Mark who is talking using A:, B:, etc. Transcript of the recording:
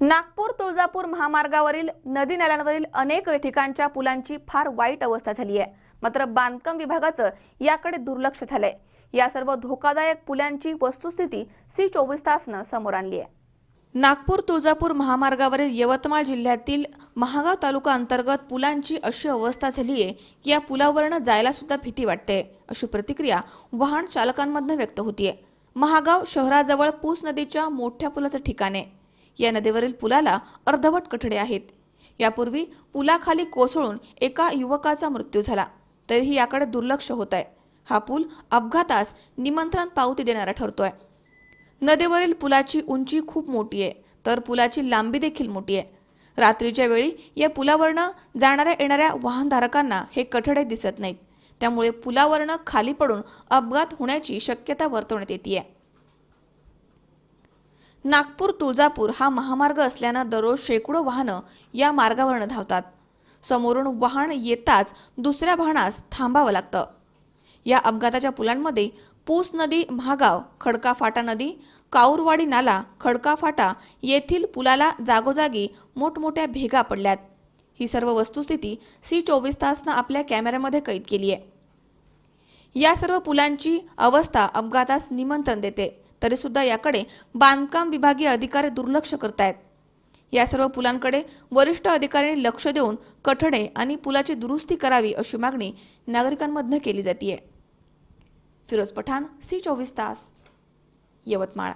A: नागपूर तुळजापूर महामार्गावरील नदी नाल्यांवरील अनेक ठिकाणच्या पुलांची फार वाईट अवस्था झाली आहे. मात्र बांधकाम विभागाचं याकडे दुर्लक्ष झालंय. या सर्व धोकादायक पुलांची वस्तुस्थिती सी चोवीस तासनं समोर आणली आहे. नागपूर तुळजापूर महामार्गावरील यवतमाळ जिल्ह्यातील महागाव तालुका अंतर्गत पुलांची अशी अवस्था झाली आहे की या पुलावरनं जायला सुद्धा भीती वाटते अशी प्रतिक्रिया वाहन चालकांमधनं व्यक्त होतीये. महागाव शहराजवळ पूस नदीच्या मोठ्या पुलाचं ठिकाण आहे. या नदीवरील पुलाला अर्धवट कठडे आहेत. यापूर्वी पुलाखाली कोसळून एका युवकाचा मृत्यू झाला. तरीही याकडे दुर्लक्ष होत आहे हा पूल अपघातास निमंत्रण पावती देणारा ठरतोय. नदीवरील पुलाची उंची खूप मोठी आहे तर पुलाची लांबी देखील मोठी आहे. रात्रीच्या वेळी या पुलावरनं जाणाऱ्या येणाऱ्या वाहनधारकांना हे कठडे दिसत नाहीत. त्यामुळे पुलावरनं खाली पडून अपघात होण्याची शक्यता वर्तवण्यात येते नागपूर तुळजापूर हा महामार्ग असल्यानं दररोज शेकडो वाहनं या मार्गावरनं धावतात. समोरून वाहन येताच दुसऱ्या वाहनास थांबावं लागतं. या अपघाताच्या पुलांमध्ये पूस नदी महागाव खडका फाटा नदी काऊरवाडी नाला खडका फाटा येथील पुलाला जागोजागी मोठमोठ्या भेगा पडल्यात. ही सर्व वस्तुस्थिती सी चोवीस तासनं आपल्या कॅमेऱ्यामध्ये कैद केली आहे या सर्व पुलांची अवस्था अपघातास निमंत्रण देते. तरीसुद्धा याकडे बांधकाम विभागीय अधिकारी दुर्लक्ष करतायत. या सर्व पुलांकडे वरिष्ठ अधिकाऱ्यांनी लक्ष देऊन कठडे आणि पुलाची दुरुस्ती करावी अशी मागणी नागरिकांमधनं केली जाते फिरोज पठाण सी चोवीस तास यवतमाळ.